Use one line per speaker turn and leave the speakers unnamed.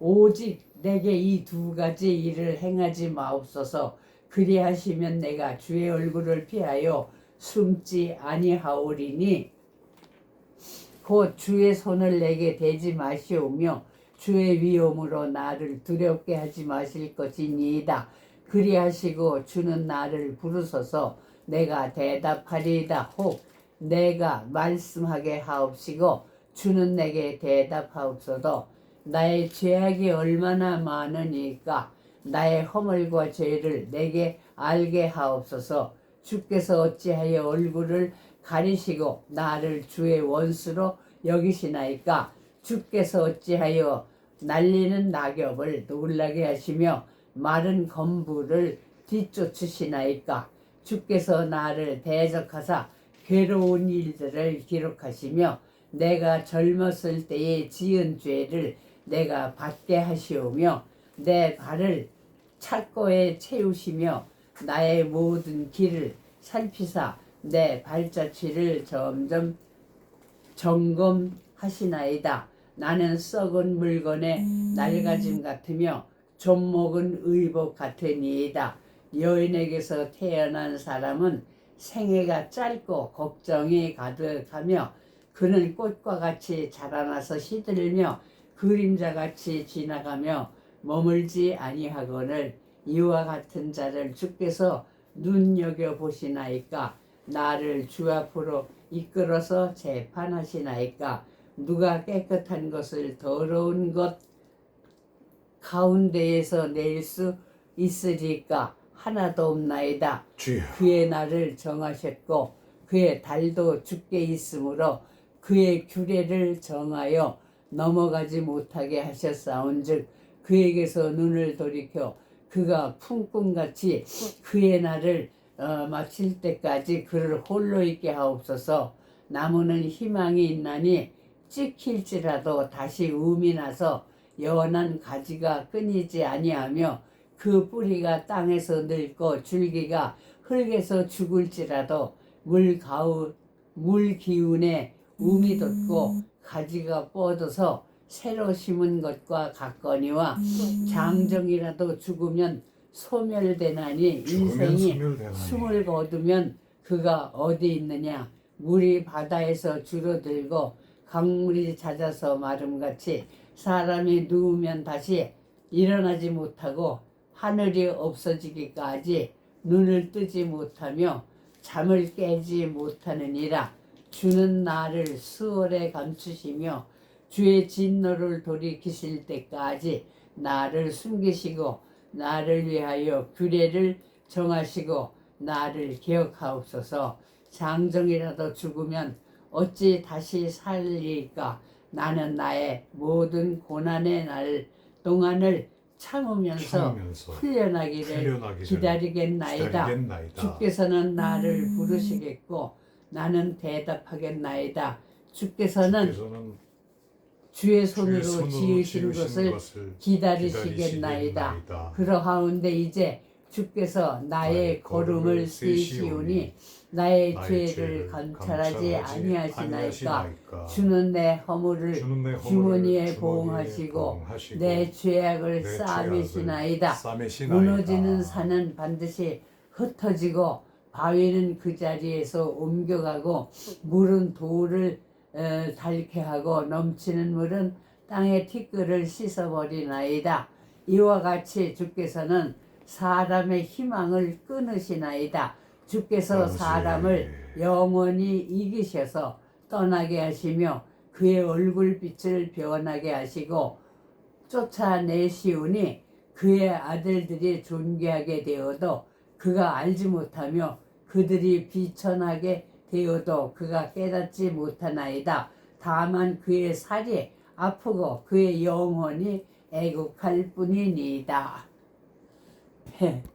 오직 내게 이 두 가지 일을 행하지 마옵소서 그리하시면 내가 주의 얼굴을 피하여 숨지 아니하오리니 곧 주의 손을 내게 대지 마시오며 주의 위엄으로 나를 두렵게 하지 마실 것이니이다. 그리하시고 주는 나를 부르소서 내가 대답하리이다. 혹 내가 말씀하게 하옵시고 주는 내게 대답하옵소서 나의 죄악이 얼마나 많으니까 나의 허물과 죄를 내게 알게 하옵소서. 주께서 어찌하여 얼굴을 가리시고 나를 주의 원수로 여기시나이까? 주께서 어찌하여 날리는 낙엽을 놀라게 하시며 마른 건부를 뒤쫓으시나이까? 주께서 나를 대적하사 괴로운 일들을 기록하시며 내가 젊었을 때에 지은 죄를 내가 받게 하시오며 내 발을 착고에 채우시며 나의 모든 길을 살피사 내 발자취를 점점 점검하시나이다. 나는 썩은 물건의 낡아짐 같으며 좀먹은 의복 같으니이다. 여인에게서 태어난 사람은 생애가 짧고 걱정이 가득하며 그는 꽃과 같이 자라나서 시들며 그림자 같이 지나가며 머물지 아니하거늘 이와 같은 자를 주께서 눈여겨 보시나이까? 나를 주 앞으로 이끌어서 재판하시나이까? 누가 깨끗한 것을 더러운 것 가운데에서 낼 수 있으리까? 하나도 없나이다.
주여.
그의 날을 정하셨고 그의 달도 죽게 있으므로 그의 규례를 정하여 넘어가지 못하게 하셨사온즉 그에게서 눈을 돌이켜 그가 품꿈같이 그의 날을 어, 마칠 때까지 그를 홀로 있게 하옵소서. 나무는 희망이 있나니 찍힐지라도 다시 음이 나서 연한 가지가 끊이지 아니하며 그 뿌리가 땅에서 늙고 줄기가 흙에서 죽을지라도 물 가우 물 기운에 음이 돋고 가지가 뻗어서 새로 심은 것과 같거니와 장정이라도 죽으면 소멸되나니
죽으면
인생이
소멸되나니.
숨을 거두면 그가 어디 있느냐. 물이 바다에서 줄어들고 강물이 잦아서 마름같이 사람이 누우면 다시 일어나지 못하고 하늘이 없어지기까지 눈을 뜨지 못하며 잠을 깨지 못하느니라 주는 나를 수월에 감추시며 주의 진노를 돌이키실 때까지 나를 숨기시고 나를 위하여 규례를 정하시고 나를 기억하옵소서 장정이라도 죽으면 어찌 다시 살리까 나는 나의 모든 고난의 날 동안을 참으면서,
참으면서
풀려나기를
풀려나기를
기다리겠나이다.
기다리겠나이다.
주께서는 나를 부르시겠고 나는 대답하겠나이다. 주께서는
주께서는
주의 손으로
손으로
지으신
지으신
것을 기다리시겠나이다.
기다리시겠나이다.
그러하운데 이제 주께서 나의 걸음을 세시오니 나의
나의
죄를 감찰하지 아니하시나이까. 주는 내 허물을
주는 내 허물을
주머니에 보응하시고 내 죄악을 싸매시나이다. 무너지는 산은 반드시 흩어지고 바위는 그 자리에서 옮겨가고 물은 돌을 어, 닳게 하고 넘치는 물은 땅의 티끌을 씻어버리나이다. 이와 같이 주께서는 사람의 희망을 끊으시나이다. 주께서. 사람을 영원히 이기셔서 떠나게 하시며 그의 얼굴빛을 변하게 하시고 쫓아내시오니 그의 아들들이 존귀하게 되어도 그가 알지 못하며 그들이 비천하게 되어도 그가 깨닫지 못하나이다. 다만 그의 살이 아프고 그의 영혼이 애국할 뿐이니이다.